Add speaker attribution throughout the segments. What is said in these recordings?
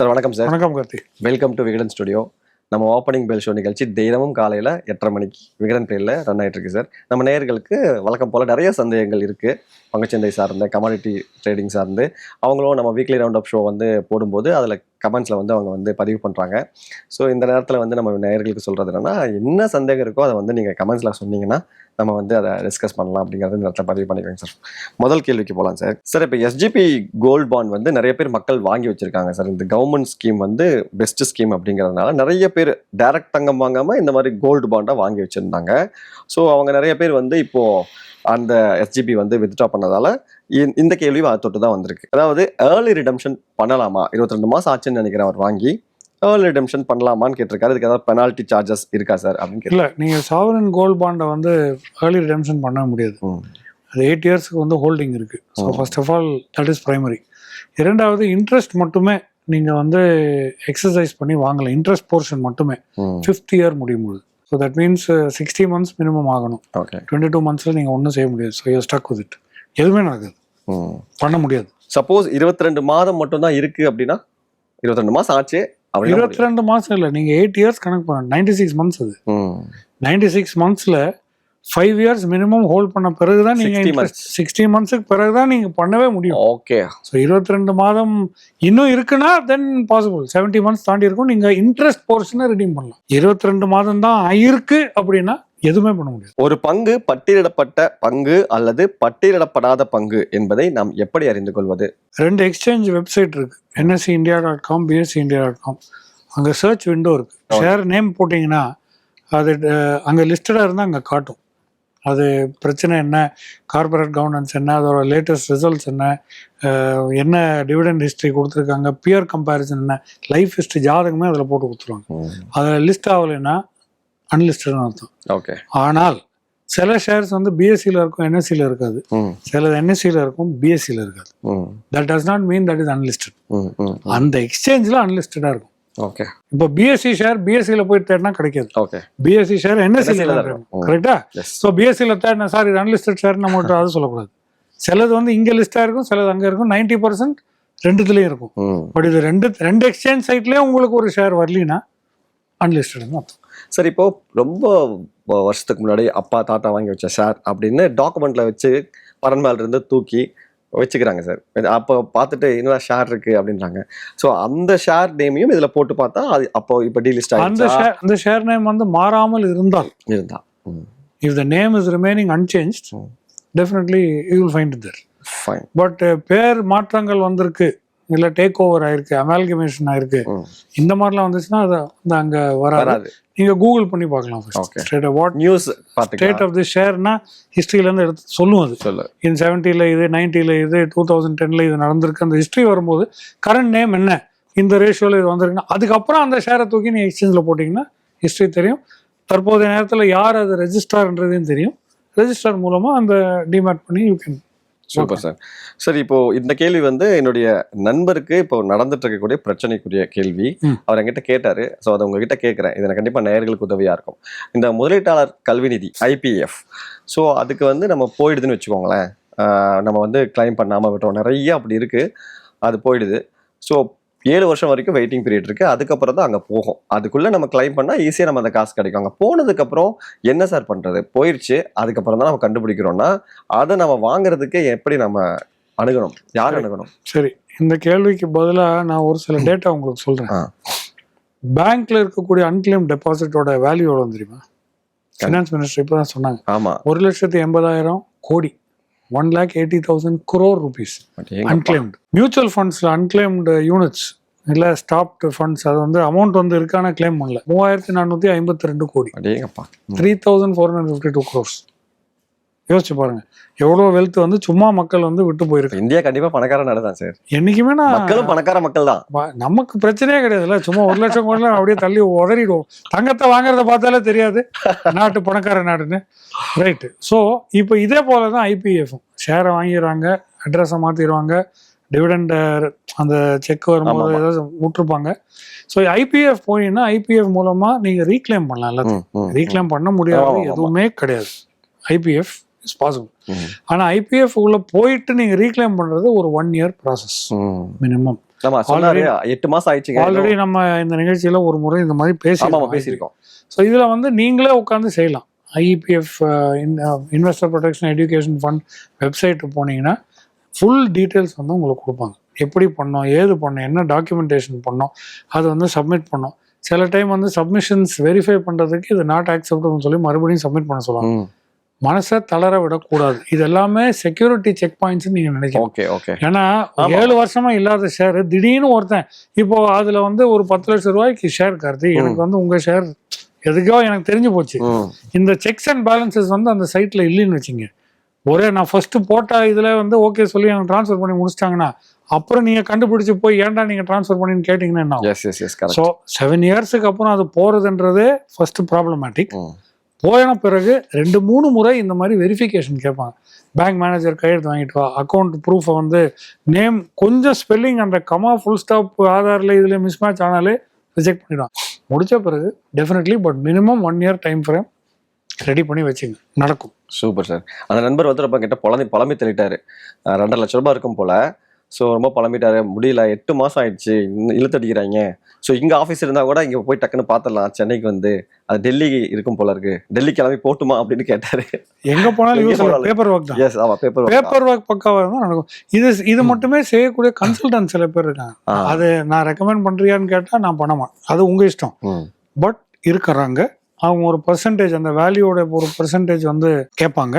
Speaker 1: Sir வணக்கம் sir.
Speaker 2: வணக்கம் Karthi.
Speaker 1: Welcome to Vikatan studio நம்ம ஓப்பனிங் பெல் ஷோ நிகழ்ச்சி தினமும் காலையில் எட்டரை மணிக்கு விகடன் பேரில் ரன் ஆயிட்டு இருக்கு சார். நம்ம நேயர்களுக்கு வழக்கம் போல் நிறைய சந்தேகங்கள் இருக்குது பங்குச்சந்தை சார்ந்த கமாடிட்டி ட்ரேடிங் சார்ந்து அவங்களும் நம்ம வீக்லி ரவுண்ட் அப் ஷோ வந்து போடும்போது அதில் கமெண்ட்ஸில் வந்து அவங்க வந்து பதிவு பண்ணுறாங்க ஸோ இந்த நேரத்தில் வந்து நம்ம நேயர்களுக்கு சொல்கிறது என்னன்னா என்ன சந்தேகம் இருக்கோ அதை வந்து நீங்கள் கமெண்ட்ஸில் சொன்னீங்கன்னா நம்ம வந்து அதை டிஸ்கஸ் பண்ணலாம் அப்படிங்கிறது இந்த இடத்துல பதிவு பண்ணிக்கோங்க சார் முதல் கேள்விக்கு போகலாம் சார் சார் இப்போ எஸ்ஜிபி கோல்ட் பாண்ட் வந்து நிறைய பேர் மக்கள் வாங்கி வச்சுருக்காங்க சார் இந்த கவர்மெண்ட் ஸ்கீம் வந்து பெஸ்ட் ஸ்கீம் அப்படிங்கிறதுனால நிறைய பேர் டைரக்ட் தங்கம் வாங்காமல் இந்த மாதிரி கோல்டு பாண்டாக வாங்கி வச்சுருந்தாங்க. ஸோ அவங்க நிறைய பேர் வந்து இப்போது அந்த எஸ்ஜிபி வந்து வித்ட்ரா பண்ணதால் இந்த- இந்த கேள்வி தொட்டு தான் வந்திருக்கு. அதாவது ஏர்லி ரிடம்ஷன் பண்ணலாமா? இருபத்தி ரெண்டு மாசம் ஆச்சுன்னு நினைக்கிறேன் அவர் வாங்கி ஏர்லி ரிடம்ஷன் பண்ணலாமான்னு கேட்டிருக்காரு. இதுக்கு ஏதாவது பெனால்ட்டி சார்ஜஸ் இருக்கா சார் அப்படின்னு
Speaker 2: இல்லை நீங்கள் சாவரன் கோல்ட் பாண்டை வந்து ஏர்லி ரிடம்ஷன் பண்ண முடியாது. அது எயிட் இயர்ஸ்க்கு வந்து ஹோல்டிங் இருக்குது so. First of all that is primary இரண்டாவது இன்ட்ரெஸ்ட் மட்டுமே நீங்கள் வந்து எக்ஸசைஸ் பண்ணி வாங்கலாம் இன்ட்ரெஸ்ட் போர்ஷன் மட்டுமே ஃபிஃப்த் இயர் முடியும் போது so that means sixty months minimum ஆகணும்.
Speaker 1: ஓகே
Speaker 2: டுவெண்ட்டி டூ மந்த்ஸில் நீங்கள் ஒன்றும் செய்ய முடியாது. So you stuck with it எதுவுமே நடக்குது. பண்ண முடியாது.
Speaker 1: சப்போஸ் இருபத்தி ரெண்டு மாதம் மட்டும் தான் இருக்கு அப்படின்னா இருபத்தி ரெண்டு மாசம் ஆச்சு
Speaker 2: இருபத்தி ரெண்டு மாதம் இல்லை நீங்கள் எயிட் இயர்ஸ் கணக்கு பண்ண நைன்டி சிக்ஸ் மந்த்ஸ் அது. நைன்டி சிக்ஸ் மந்த்ஸில் ஃபைவ் இயர்ஸ் மினிமம் ஹோல்ட் பண்ண பிறகு தான்
Speaker 1: 60
Speaker 2: நீங்கள். சிக்ஸ்டி மந்த்ஸுக்கு பிறகு தான் நீங்கள் பண்ணவே முடியும்.
Speaker 1: ஓகே
Speaker 2: ஸோ இருபத்தி ரெண்டு மாதம் இன்னும் இருக்குன்னா தென் பாசிபிள் செவன்ட்டி மந்த்ஸ் தாண்டி இருக்கும் நீங்கள் இன்ட்ரெஸ்ட் போர்ஷனை ரிடீம் பண்ணலாம். இருபத்தி ரெண்டு மாதம் தான் இருக்கு அப்படின்னா எதுவுமே பண்ண முடியாது.
Speaker 1: ஒரு பங்கு பட்டியலிடப்பட்ட பங்கு அல்லது பட்டியலிடப்படாத பங்கு என்பதை நாம் எப்படி அறிந்து கொள்வது?
Speaker 2: ரெண்டு எக்ஸ்சேஞ்ச் வெப்சைட் இருக்கு. NSE India dot com BSE India dot com அங்கே சர்ச் விண்டோ இருக்கு. ஷேர் நேம் போட்டிங்கன்னா அது அங்கே லிஸ்டடாக இருந்தால் அங்கே காட்டும். அது பிரச்சனை என்ன கார்பரேட் கவர்னன்ஸ் என்ன அதோட லேட்டஸ்ட் ரிசல்ட்ஸ் என்ன என்ன டிவிடெண்ட் ஹிஸ்ட்ரி கொடுத்துருக்காங்க பியர் கம்பேரிசன் என்ன லைஃப் ஹிஸ்ட்ரி ஜாதகமே அதில் போட்டு கொடுத்துருவாங்க. அதில் லிஸ்ட் ஆகலைன்னா அன்லிஸ்டட்னு அர்த்தம்.
Speaker 1: ஓகே
Speaker 2: ஆனால் சில ஷேர்ஸ் வந்து பிஎஸ்சியில் இருக்கும் என்எஸ்சியில் இருக்காது. சிலது என்எஸ்சியில் இருக்கும் பிஎஸ்சியில் இருக்காது. That does not mean that is unlisted அந்த எக்ஸ்சேஞ்சில் அன்லிஸ்டடாக இருக்கும்.
Speaker 1: ஓகே
Speaker 2: இப்போ பிஎஸ்சி ஷேர் பிஎஸ்சியில் போய் தேடினா கிடைக்காது.
Speaker 1: ஓகே
Speaker 2: பிஎஸ்சி ஷேர் என்எஸ்சியில் கரெக்டா ஸோ பிஎஸ்சியில் தேடினா சார் இது அன்லிஸ்டட் ஷேர் நம்ம அது சொல்லக்கூடாது. சிலது வந்து இங்கே லிஸ்ட்டாக இருக்கும் சிலது அங்கே இருக்கும். நைன்டி பர்சன்ட் ரெண்டுத்துலேயும் இருக்கும். பட் இது ரெண்டு ரெண்டு எக்ஸ்சேஞ்ச் சைட்லேயும் உங்களுக்கு ஒரு ஷேர் வரலினா அன்லிஸ்டட்னு அர்த்தம்.
Speaker 1: சரி இப்போ ரொம்ப வருஷத்துக்கு முன்னாடி அப்பா தாத்தா வாங்கி வச்ச ஷேர் அப்படின்னு டாக்குமெண்ட்ல வச்சு பரன் இருந்து தூக்கி வச்சுக்கிறாங்க சார் அப்போ பார்த்துட்டு என்னடா ஷேர் இருக்கு அப்படின்றாங்க. ஸோ அந்த ஷேர் நேமையும் இதுல போட்டு பார்த்தா அது அப்போ இப்போ டீலிஸ்ட்
Speaker 2: அந்த ஷேர் அந்த ஷேர் நேம் வந்து மாறாமல் இருந்தால்.
Speaker 1: இருந்தா.
Speaker 2: if the name is remaining unchanged
Speaker 1: Hmm.
Speaker 2: definitely you will find it there.
Speaker 1: Fine
Speaker 2: but பேர் மாற்றங்கள் வந்திருக்கு. இல்ல டேக் ஓவர் ஆயிருக்கு அமால்கமேஷன் ஆயிருக்கு. இந்த மாதிரிலாம் வந்துச்சுன்னா அது வந்து அங்க வராது. நீங்க கூகுள் பண்ணி பார்க்கலாம் state what
Speaker 1: news
Speaker 2: state of the ஷேர்னா ஹிஸ்ட்ரியில இருந்து எடுத்து சொல்லும் அது.
Speaker 1: சொல்லு.
Speaker 2: இன் செவன்ட்டில இது நைன்ட்டில இது டூ தௌசண்ட் டென்ல இது நடந்திருக்கு. அந்த ஹிஸ்ட்ரி வரும்போது கரண்ட் நேம் என்ன? இந்த ரேஷியோல இது வந்திருக்குன்னா அதுக்கப்புறம் அந்த ஷேரை தூக்கி நீ எக்ஸ்சேஞ்சில் போட்டிங்கன்னா ஹிஸ்ட்ரி தெரியும். தற்போதைய நேரத்தில் யார் அது ரெஜிஸ்டார்ன்றதையும் தெரியும். ரெஜிஸ்டார் மூலமா அந்த டிமேட் பண்ணி யூ கேன்
Speaker 1: சூப்பர் சார். சரி இப்போ இந்த கேள்வி வந்து என்னுடைய நண்பருக்கு இப்போ நடந்துட்டு இருக்கக்கூடிய பிரச்சனைக்குரிய கேள்வி. அவர் என்கிட்ட கேட்டாரு. ஸோ அதை உங்ககிட்ட கேட்குறேன். இது எனக்கு கண்டிப்பா நேயர்களுக்கு உதவியா இருக்கும். இந்த முதலீட்டாளர் கல்வி நிதி ஐபிஎஃப் ஸோ அதுக்கு வந்து நம்ம போயிடுதுன்னு வச்சுக்கோங்களேன். நம்ம வந்து கிளைம் பண்ணாம விட்டோம் நிறைய அப்படி இருக்கு. அது போயிடுது. ஸோ ஏழு வருஷம் வரைக்கும் வெயிட்டிங் பீரியட் இருக்கு. அதுக்கப்புறம் தான் அங்க போகும். அதுக்குள்ள நம்ம கிளைம் பண்ணா ஈஸியா நம்ம அந்த காசு கிடைக்கும். அங்க போனதுக்கு அப்புறம் என்ன சார் பண்றது? போயிடுச்சு அதுக்கப்புறம் தான் நம்ம கண்டுபிடிக்கிறோம்னா அதை நம்ம வாங்குறதுக்கு எப்படி நம்ம அணுகணும்? யார் அணுகணும்?
Speaker 2: சரி. இந்த கேள்விக்கு பதிலா நான் ஒரு சில டேட்டா உங்களுக்கு சொல்றேன்.
Speaker 1: ஆ.
Speaker 2: பேங்க்ல இருக்கக்கூடிய அன்கிளைம் டெபாசிட்டோட வேல்யூ எவ்வளவு தெரியுமா? ஃபினான்ஸ் மினிஸ்டர் இப்போ தான் சொன்னாங்க.
Speaker 1: ஆமா.
Speaker 2: ஒரு லட்சத்தி எண்பதாயிரம் கோடி. One lakh eighty thousand crore rupees. Unclaimed mutual ஃபண்ட்ஸில் unclaimed units இல்லை ஸ்டாப்டு ஃபண்ட்ஸ் அது வந்து அமௌண்ட் வந்து இருக்கான கிளைம் பண்ணல. மூவாயிரத்தி நானூற்றி ஐம்பத்தி ரெண்டு கோடி. Three thousand four hundred fifty two crores யோசிச்சு பாருங்க. எவ்வளோ வெல்த் வந்து சும்மா மக்கள் வந்து விட்டு போயிருக்கு.
Speaker 1: இந்தியா கண்டிப்பா பணக்கார நாடு தான் சார்
Speaker 2: என்னைக்குமே நான்
Speaker 1: மக்களும் பணக்கார மக்கள் தான்.
Speaker 2: நமக்கு பிரச்சனையே கிடையாதுல்ல. சும்மா ஒரு லட்சம் கோடிலாம் அப்படியே தள்ளி உதறிடுவோம். தங்கத்தை வாங்குறத பார்த்தாலே தெரியாது. நாட்டு பணக்கார நாடுன்னு. ரைட்டு ஸோ இப்போ இதே போல தான் ஐபிஎஃப்பும் ஷேரை வாங்கிடுவாங்க அட்ரஸை மாற்றிடுவாங்க டிவிடெண்ட் அந்த செக் வரும்போது. ஏதாவது விட்டுருப்பாங்க. ஸோ ஐபிஎஃப் போனீங்கன்னா ஐபிஎஃப் மூலமா நீங்க ரீக்ளைம் பண்ணலாம் எல்லாத்தையும் ரீக்ளைம் பண்ண முடியாது. எதுவுமே கிடையாது. ஐபிஎஃப் இஸ் பாசிபிள்
Speaker 1: ம்,
Speaker 2: ஆனா ஐபிஎஃப் உள்ள போயிட்டு நீங்க ரீக்ளைம் பண்றது ஒரு ஒன் இயர் ப்ராசஸ். மினிமம்
Speaker 1: எட்டு மாசம் ஆயிடுச்சுங்க.
Speaker 2: ஆல்ரெடி நம்ம இந்த நிகழ்ச்சியில ஒரு முறை இந்த மாதிரி பேசி
Speaker 1: பேசியிருக்கோம்.
Speaker 2: ஸோ இதுல வந்து நீங்களே உட்காந்து செய்யலாம். IEPF investor protection education fund website போனீங்கன்னா ஃபுல் டீட்டெயில்ஸ் வந்து உங்களுக்கு கொடுப்பாங்க. எப்படி பண்ணோம் ஏது பண்ணோம் என்ன டாக்குமெண்டேஷன் பண்ணோம் அது வந்து சப்மிட் பண்ணோம். சில டைம் வந்து சப்மிஷன்ஸ் வெரிஃபை பண்றதுக்கு இது நாட் ஆக்செப்டபிள்னு சொல்லி மறுபடியும் சப்மிட் பண்ண சொல்லுவாங்க. மனசை தளர விடக்கூடாது. இது எல்லாமே செக்யூரிட்டி செக் பாயிண்ட்ஸ் நீங்க நினைக்கலாம்
Speaker 1: ஓகே ஓகே.
Speaker 2: ஏன்னா. ஏழு வருஷமா இல்லாத ஷேர் திடீர்னு ஒருத்தன் இப்போ அதுல வந்து ஒரு பத்து லட்சம் ரூபாய்க்கு ஷேர் கார்த்தி எனக்கு வந்து உங்க ஷேர் எதுக்கோ எனக்கு தெரிஞ்சு போச்சு. இந்த செக்ஸ் அண்ட் பேலன்சஸ் வந்து அந்த சைட்ல இல்லைன்னு வச்சுங்க. ஒரே நான் ஃபர்ஸ்ட் போட்ட இதுல வந்து ஓகே சொல்லி எனக்கு ட்ரான்ஸ்ஃபர் பண்ணி முடிச்சிட்டாங்கன்னா அப்புறம் நீங்க கண்டுபிடிச்சு போய் ஏன்டா நீங்க ட்ரான்ஸ்ஃபர் பண்ணின்னு கேட்டீங்கன்னா ஸோ செவன் இயர்ஸுக்கு அப்புறம் அது போறதுன்றதே ஃபர்ஸ்ட் ப்ராப்ளமேட்டிக் போயின பிறகு ரெண்டு மூணு முறை இந்த மாதிரி வெரிஃபிகேஷன் கேட்பாங்க. பேங்க் மேனேஜர் கையெழுத்து வாங்கிட்டு வா. அக்கௌண்ட் ப்ரூஃபை வந்து நேம் கொஞ்சம் ஸ்பெல்லிங் அந்த கமா ஃபுல் ஸ்டாப் ஆதாரில் இதில் மிஸ் மேட்ச் ஆனாலே ரிஜெக்ட் பண்ணிடுவாங்க. முடிச்ச பிறகு definitely but minimum one year time frame ready பண்ணி வச்சுங்க. நடக்கும்.
Speaker 1: சூப்பர் சார் அந்த நண்பர் வந்து ரொம்ப கிட்ட பழமை பழமை தள்ளிட்டாரு ரெண்டரை லட்ச ரூபாய் இருக்கும் போல. ஸோ ரொம்ப புலம்பிட்டாரு முடியல. எட்டு மாசம் ஆயிடுச்சு. இழுத்தடிக்கிறாங்க ஸோ இங்க ஆஃபீஸ் இருந்தா கூட இங்க போய் டக்குன்னு பார்த்துடலாம் சென்னைக்கு வந்து. அது டெல்லி இருக்கும் போல இருக்கு. டெல்லி கிளம்பி போட்டுமா அப்படின்னு கேட்டாரு.
Speaker 2: எங்க போனாலும் யூஸ். பேப்பர் ஒர்க் தான்.
Speaker 1: எஸ் ஆமா பேப்பர்
Speaker 2: பேப்பர் ஒர்க் பக்காவாக தான் நடக்கும். இது இது மட்டுமே செய்யக்கூடிய கன்சல்டன்ட் சில பேர் இருக்காங்க. அது நான் ரெக்கமெண்ட் பண்றியான்னு கேட்டா நான் பண்ண மாட்டேன். அது உங்க இஷ்டம். பட் இருக்கிறாங்க. அவங்க ஒரு பர்சன்டேஜ் அந்த வேல்யூவோட ஒரு பர்சன்டேஜ் வந்து கேட்பாங்க.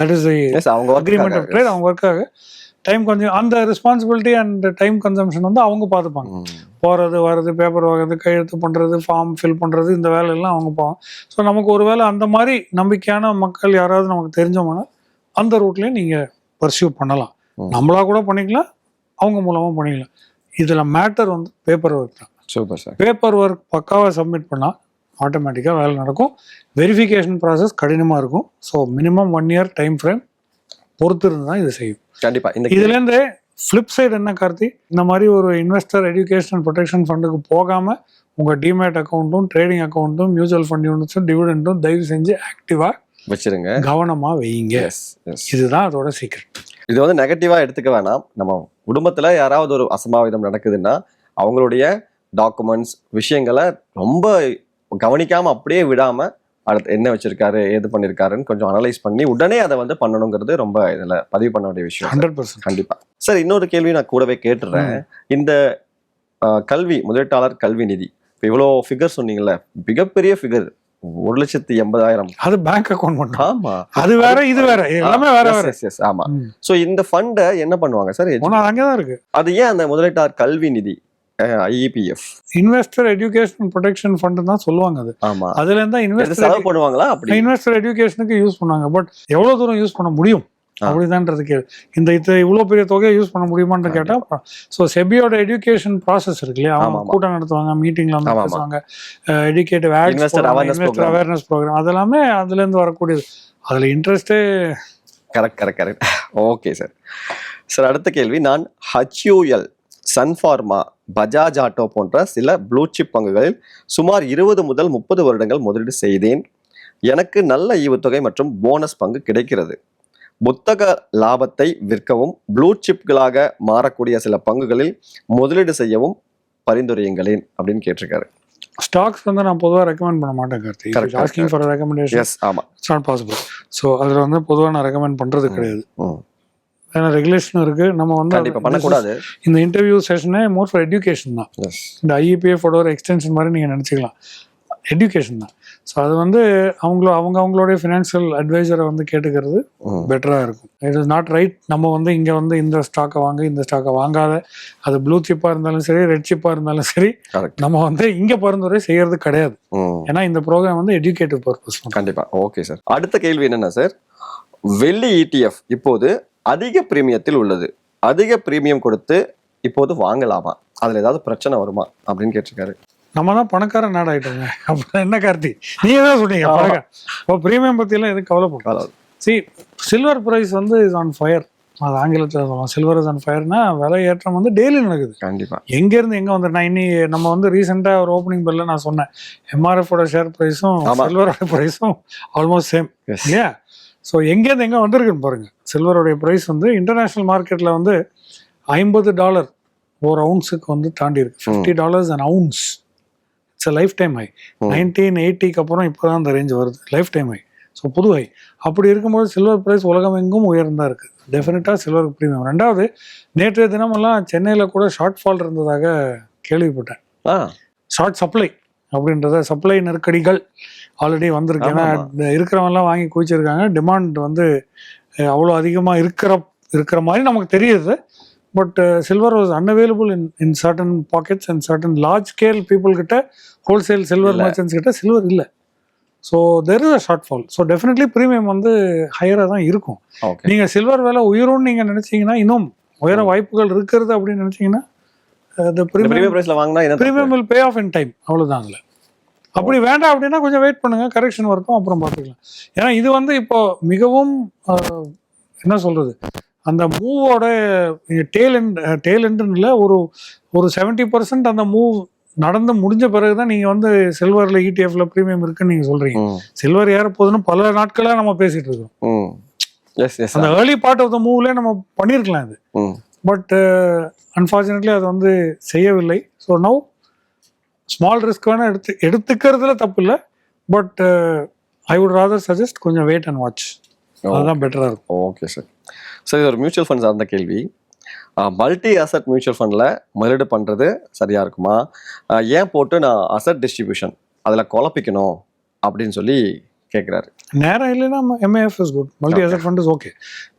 Speaker 2: தட் இஸ்
Speaker 1: அவங்க
Speaker 2: அக்ரிமெண்ட் ஆஃப் ட்ரேட் அவங்க ஒர்க்காக டைம் கொஞ்சம் அந்த ரெஸ்பான்சிபிலிட்டி அண்ட் டைம் கன்சம்ஷன் வந்து அவங்க பார்த்துப்பாங்க. போகிறது வர்றது பேப்பர் வாங்குறது கையெழுத்து பண்ணுறது ஃபார்ம் ஃபில் பண்ணுறது இந்த வேலையெல்லாம் அவங்க போவாங்க ஸோ நமக்கு ஒரு வேளை அந்த மாதிரி நம்பிக்கையான மக்கள் யாராவது நமக்கு தெரிஞ்சவங்கன்னா அந்த ரூட்லேயே நீங்கள் பர்சியூ பண்ணலாம். நம்மளா கூட பண்ணிக்கலாம் அவங்க மூலமாக பண்ணிக்கலாம். இதில் மேட்டர் வந்து பேப்பர் ஒர்க் தான்.
Speaker 1: சூப்பர் சார்
Speaker 2: பேப்பர் ஒர்க் பக்காவாக சப்மிட் பண்ணால் ஆட்டோமேட்டிக்காக வேலை நடக்கும். வெரிஃபிகேஷன் ப்ராசஸ் கடினமாக இருக்கும். So minimum one year time frame பொறுத்து இருந்து தான் இது செய்யும்.
Speaker 1: கண்டிப்பா. இந்த
Speaker 2: இதுலேருந்து ஃப்ளிப் சைடு என்ன கார்த்தி? இந்த மாதிரி ஒரு இன்வெஸ்டர் எஜுகேஷன் ப்ரொடெக்ஷன் ஃபண்டுக்கு போகாமல் உங்கள் டிமேட் அக்கௌண்ட்டும் ட்ரேடிங் அக்கௌண்ட்டும் மியூச்சுவல் ஃபண்ட் யூனிட்ஸும் டிவிடெண்டும் தயவு செஞ்சு ஆக்டிவாக
Speaker 1: வச்சிருங்க.
Speaker 2: கவனமாக வைங்க. இதுதான் அதோட சீக்ரெட்
Speaker 1: இது வந்து நெகட்டிவா எடுத்துக்க வேணாம். நம்ம குடும்பத்துல யாராவது ஒரு அசம்பாவிதம் நடக்குதுன்னா அவங்களுடைய டாக்குமெண்ட்ஸ் விஷயங்களை ரொம்ப கவனிக்காம அப்படியே விடாம அடுத்து என்ன வச்சிருக்காரு ஏது பண்ணிருக்காருன்னு கொஞ்சம் அனலைஸ் பண்ணி உடனே அதை வந்து பண்ணணுங்கிறது ரொம்ப இதுல பதிவு பண்ண வேண்டிய விஷயம்
Speaker 2: ஹண்ட்ரட் பர்சன்ட்
Speaker 1: கண்டிப்பா. சார் இன்னொரு கேள்வி நான் கூடவே கேட்டுறேன். இந்த கல்வி முதலீட்டாளர் கல்வி நிதி. இப்போ இவ்வளோ ஃபிகர் சொன்னீங்கல்ல மிகப்பெரிய ஃபிகர் ஒரு லட்சத்தி எண்பதாயிரம்.
Speaker 2: அது பேங்க் அக்கௌண்ட் மட்டும்.
Speaker 1: ஆமா.
Speaker 2: அது வேற இது வேற. எல்லாமே வேற வேற.
Speaker 1: ஆமா. சோ இந்த ஃபண்டை என்ன பண்ணுவாங்க சார்?
Speaker 2: ஒன்றும் அங்கே தான் இருக்கு.
Speaker 1: அது ஏன் அந்த முதலீட்டாளர் கல்வி நிதி? IEPF
Speaker 2: investor education protection fund தான் சொல்லுவாங்க அது.
Speaker 1: ஆமா.
Speaker 2: அதுல இருந்தா இன்வெஸ்டர்
Speaker 1: செலவு பண்ணுவாங்களா? அப்படி.
Speaker 2: இன்வெஸ்டர் எஜுகேஷனுக்கு யூஸ் பண்ணாங்க பட் எவ்வளவு தூரம் யூஸ் பண்ண முடியும். அப்படிதான்றது கேள்வி. இந்த இது இவ்வளவு பெரிய தொகையை யூஸ் பண்ண முடியுமான்னு கேட்டா ஸோ செபியோட எஜுகேஷன் ப்ராசஸ் இருக்கு இல்லையா? அவங்க. கூட்டம் நடத்துவாங்க மீட்டிங்ல வந்து. பேசுவாங்க. Educative investor. அவேர்னஸ் ப்ரோக்ராம் அதெல்லாமே அதுல இருந்து வரக்கூடியது. அதுல இன்ட்ரெஸ்டே
Speaker 1: correct correct correct okay sir sir அடுத்த கேள்வி. நான் ஹச்யூஎல் சன்ஃபார்மா பஜாஜ் ஆட்டோ போன்ற சில ப்ளூ சிப் பங்குகளில் சுமார் இருபது முதல் முப்பது வருடங்கள் முதலீடு செய்தேன். எனக்கு நல்ல ஈவுத்தொகை மற்றும் போனஸ் பங்கு கிடைக்கிறது. புத்தக லாபத்தை விற்கவும் ப்ளூ சிப்களாக மாறக்கூடிய சில பங்குகளில் முதலீடு செய்யவும் பரிந்துரையுங்களேன் அப்படின்னு கேட்டிருக்காரு.
Speaker 2: ஸ்டாக்ஸ் வந்து நான் பொதுவாக ரெக்கமெண்ட் பண்ண மாட்டேன் Karthi
Speaker 1: Correct,
Speaker 2: asking for recommendation
Speaker 1: yes ஆமா.
Speaker 2: இட்ஸ் நாட் பாசிபிள் ஸோ அதில் வந்து பொதுவாக நான் ரெக்கமெண்ட் பண்றது கிடையாது. ஏன்னா ரெகுலேஷன் இருக்கு. நம்ம வந்து
Speaker 1: பண்ணக்கூடாது.
Speaker 2: இந்த இன்டர்வியூ செஷனே மோர் ஃபார் எஜுகேஷன் தான். இந்த ஐஇபிஎஃப் ஒரு எக்ஸ்டென்ஷன் மாதிரி நீங்கள் நினச்சிக்கலாம். எஜுகேஷன் தான். ஸோ அது வந்து அவங்களோ அவங்க அவங்களுடைய ஃபினான்ஷியல் அட்வைசரை வந்து கேட்டுக்கிறது. பெட்டராக இருக்கும். இட் இஸ் நாட் ரைட் நம்ம வந்து இங்கே வந்து இந்த ஸ்டாக்கை வாங்க இந்த ஸ்டாக்கை வாங்காத. அது ப்ளூ சிப்பாக இருந்தாலும் சரி ரெட் சிப்பாக இருந்தாலும் சரி நம்ம வந்து இங்கே பரிந்துரை செய்யறது கிடையாது. ஏன்னா இந்த ப்ரோக்ராம் வந்து எஜுகேட்டிவ் பர்பஸ்
Speaker 1: கண்டிப்பா. ஓகே சார் அடுத்த கேள்வி என்னன்னா சார் வெள்ளி ETF இப்போது அதிக பிரீமியத்தில் உள்ளது. அதிக பிரீமியம் கொடுத்து இப்போது வாங்கலாமா? அதுல ஏதாவது பிரச்சனை வருமா? அப்படின்னு கேட்டிருக்காரு.
Speaker 2: நம்ம தான் பணக்கார நாடாயிட்டோங்க அப்புறம் என்ன கார்த்தி? நீங்க தான் சொன்னீங்க இப்போ ப்ரீமியம் பற்றியெல்லாம் எதுவும் கவலைப்படும்
Speaker 1: அதாவது,
Speaker 2: சி சில்வர் ப்ரைஸ் வந்து இஸ் ஆன் ஃபயர் அது ஆங்கிலத்தில் சொல்லலாம். சில்வர் இஸ் ஆன் ஃபயர்னா விலை ஏற்றம் வந்து டெய்லி நடக்குது.
Speaker 1: கண்டிப்பா.
Speaker 2: எங்கேருந்து எங்கே வந்து நான் இன்னி நம்ம வந்து ரீசெண்டாக ஒரு ஓப்பனிங் பெல்ல நான் சொன்னேன். எம்ஆர்எஃபோட ஷேர் ப்ரைஸும். சில்வரோட ப்ரைஸும் ஆல்மோஸ்ட் சேம். இல்லையா? ஸோ எங்கேருந்து எங்கே வந்திருக்குன்னு பாருங்க. சில்வருடைய ப்ரைஸ் வந்து இன்டர்நேஷ்னல் மார்க்கெட்டில் வந்து ஐம்பது டாலர் ஒரு அவுன்ஸுக்கு வந்து தாண்டி இருக்கு. Fifty dollars and ounce it's a life time high. Nineteen எயிட்டிக்கு அப்புறம் இப்போ தான் அந்த ரேஞ்ச் வருது. லைஃப் டைம் ஹை ஸோ புது ஹை அப்படி இருக்கும்போது சில்வர் ப்ரைஸ் உலகம் எங்கும் உயர்ந்தா இருக்கு. டெஃபினட்டாக சில்வர் ப்ரீமியம் ரெண்டாவது நேற்றைய தினமெல்லாம் சென்னையில் கூட ஷார்ட் ஃபால் இருந்ததாக கேள்விப்பட்டேன். ஷார்ட் சப்ளை அப்படின்றத சப்ளை நெருக்கடிகள் ஆல்ரெடி வந்திருக்கு. ஏன்னா இருக்கிறவங்கலாம் வாங்கி குவிச்சிருக்காங்க. டிமாண்ட் வந்து அவ்வளோ அதிகமாக இருக்கிற இருக்கிற மாதிரி நமக்கு தெரியுது. But silver was unavailable in in certain pockets and certain large scale people கிட்ட ஹோல்சேல் சில்வர். மர்ச்சன்ஸ் கிட்ட சில்வர் இல்லை. So there is a short fall so definitely premium வந்து ஹையராக தான் இருக்கும். நீங்கள் சில்வர் விலை உயரும்னு நீங்கள் நினச்சிங்கன்னா இன்னும் உயர வாய்ப்புகள் இருக்கிறது அப்படின்னு நினச்சிங்கன்னா த ப்ரீமியம்
Speaker 1: பிரைஸ்ல வாங்கினா?
Speaker 2: Premium will pay off in time அவ்வளோதான் அதில். அப்படி வேண்டாம் அப்படின்னா கொஞ்சம் வெயிட் பண்ணுங்க. கரெக்ஷன் வரட்டும் அப்புறம் பார்த்துக்கலாம். ஏன்னா இது வந்து இப்போ மிகவும் என்ன சொல்றது? அந்த மூவோட டேல் எண்ட் டேல் எண்டுன்னு ஒரு ஒரு செவன்ட்டி பர்சன்ட் அந்த மூவ் நடந்து முடிஞ்ச பிறகு தான் நீங்கள் வந்து சில்வரில் இடிஎஃப்ல ப்ரீமியம் இருக்குன்னு நீங்கள் சொல்கிறீங்க
Speaker 1: ம்.
Speaker 2: சில்வர் ஏற போகுதுன்னு பல நாட்களாக நம்ம பேசிட்டு இருக்கோம் அந்த ஏர்லி பார்ட் ஆஃப் த மூவ்லேயே நம்ம பண்ணியிருக்கலாம் இது
Speaker 1: ம்.
Speaker 2: பட் அன்ஃபார்ச்சுனேட்லி அது வந்து செய்யவில்லை. ஸோ நவ் ஸ்மால் ரிஸ்க் வேணால் எடுத்து எடுத்துக்கிறதுல தப்பு இல்லை. But I would rather suggest கொஞ்சம் வெயிட் அண்ட் வாட்ச் அதுதான் பெட்டராக இருக்கும்.
Speaker 1: ஓகே சார் சார் இது ஒரு மியூச்சுவல் ஃபண்ட் சார்ந்த கேள்வி. மல்டி அசட் மியூச்சுவல் ஃபண்டில் முதலீடு பண்ணுறது சரியாக இருக்குமா? ஏன் போட்டு நான் அசட் டிஸ்ட்ரிபியூஷன் அதில் குழப்பிக்கணும் அப்படின்னு சொல்லி கேட்குறாரு
Speaker 2: நேரம் இல்லைன்னா MAF is good multi asset fund is okay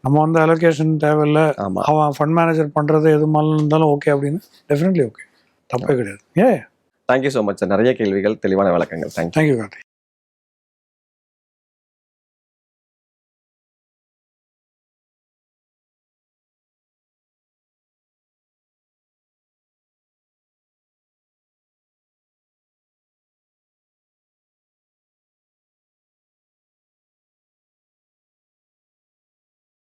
Speaker 2: நம்ம வந்து அலோகேஷன் தேவையில்லை. அவன் ஃபண்ட் மேனேஜர் பண்ணுறது எது மாதிரி இருந்தாலும் ஓகே அப்படின்னு டெஃபினெட்லி ஓகே தப்பே கிடையாது. ஏ
Speaker 1: தேங்க்யூ ஸோ மச் நிறைய கேள்விகள் தெளிவான விளக்கங்கள். Thank you
Speaker 2: thank you Karthi